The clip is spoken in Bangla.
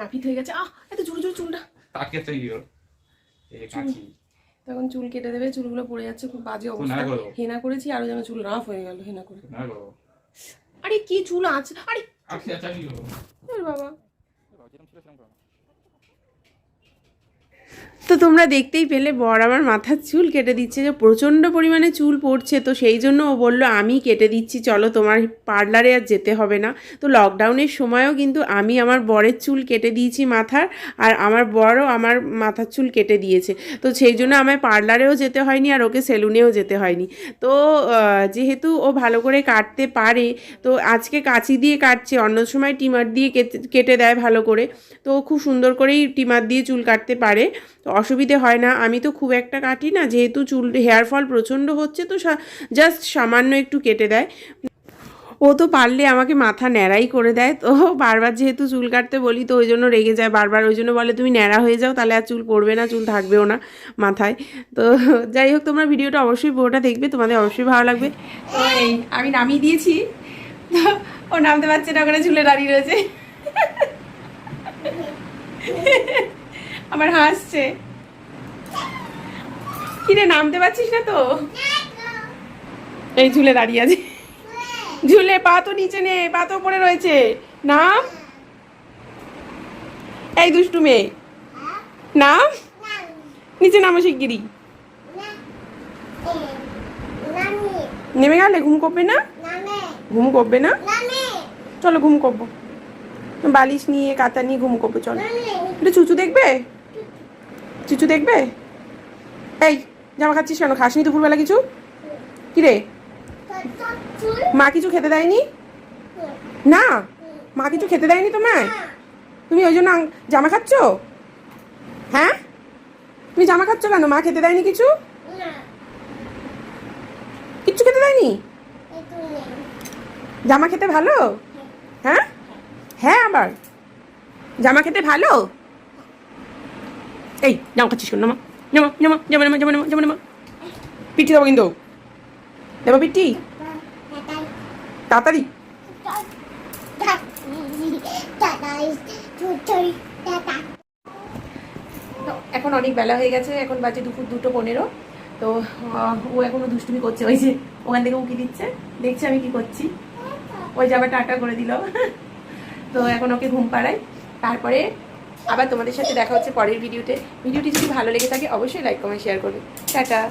নাপিত হয়ে গেছে। আহ এত জোরে জোরে চুলটা। তাকে তো ইয়ে এই তখন চুল কেটে দেবে চুলগুলো পড়ে যাচ্ছে খুব বাজে অবস্থা। হেনা করেছি আরও যেন চুল রাফ হয়ে গেল হেনা করে। আরে কি চুল আছে? আরে আচ্ছা আচ্ছা গো বাবা। তো তোমরা দেখতেই পেলে, বর আমার মাথার চুল কেটে দিচ্ছে যে প্রচণ্ড পরিমাণে চুল পড়ছে। তো সেই জন্য ও বলল, আমি কেটে দিচ্ছি, চলো তোমার পার্লারে আর যেতে হবে না। তো লকডাউনের সময়ও কিন্তু আমি আমার বরের চুল কেটে দিয়েছি মাথার, আর আমার বরও আমার মাথার চুল কেটে দিয়েছে। তো সেই জন্য আমায় পার্লারেও যেতে হয়নি, আর ওকে সেলুনেও যেতে হয়নি। তো যেহেতু ও ভালো করে কাটতে পারে, তো আজকে কাঁচি দিয়ে কাটছে, অন্য সময় টিমার দিয়ে কেটে দেয় ভালো করে। তো খুব সুন্দর করেই টিমার দিয়ে চুল কাটতে পারে। তো অসুবিধে হয় না। আমি তো খুব একটা কাটি না, যেহেতু চুল হেয়ার ফল প্রচণ্ড হচ্ছে, তো জাস্ট সামান্য একটু কেটে দেয়। ও তো পারলে আমাকে মাথা ন্যাড়াই করে দেয়। তো বারবার যেহেতু চুল কাটতে বলি, তো ওই জন্য রেগে যায় বারবার। ওই জন্য বলে, তুমি ন্যাড়া হয়ে যাও, তাহলে আর চুল পড়বে না, চুল থাকবেও না মাথায়। তো যাই হোক, তোমরা ভিডিওটা অবশ্যই পুরোটা দেখবে, তোমাদের অবশ্যই ভালো লাগবে। তো এই, আমি নামিয়ে দিয়েছি। তো ও নামতে পারছে না, ওখানে ঝুলে দাঁড়িয়ে রয়েছে। আমার হাসছে। কিরে, নামতে পারছিস না তো? এই ঝুলে দাঁড়িয়ে আছে। ঝুলে, পা তো নিচে নে, পা তো উপরে রয়েছে। নাম? এই দুষ্টু মেয়ে। নাম? নিচে নামো শিগগিরি নেমে গেলে ঘুম করবে না? ঘুম করবে না? চলো ঘুম করব। বালিশ নিয়ে কাতা নিয়ে ঘুম করব, চলো। একটু চুচু দেখবে? চুচু দেখবে? এই জামা খাচ্ছিস কেন? খাসনি দুপুরবেলা কিছু? কি রে মা কিছু খেতে দেয়নি? না? মা কিছু খেতে দেয়নি তোমায়? তুমি ওই জন্য জামা খাচ্ছ? হ্যাঁ? তুমি জামা খাচ্ছ কেন? মা খেতে দেয়নি কিছু? কিচ্ছু খেতে দেয়নি? জামা খেতে ভালো? হ্যাঁ? হ্যাঁ আবার। জামা খেতে ভালো? এই, জামা খাচ্ছিস কেন নামা নামা দেবো কিন্তু। দেবো তাড়াতাড়ি। এখন অনেক বেলা হয়ে গেছে, এখন বাজে দুপুর দুটো পনেরো। তো ও এখনও দুষ্টুমি করছে, ওই যে ওখান থেকে উকি দিচ্ছে। দেখছে আমি কি করছি। ওই যে আবার টাটা করে দিল। তো এখন ওকে ঘুম পাড়াই। তারপরে আবার তোমাদের সাথে দেখা হচ্ছে পরের ভিডিওতে। ভিডিওটি যদি ভালো লেগে থাকে, অবশ্যই লাইক কমেন্ট শেয়ার করবে। টাটা!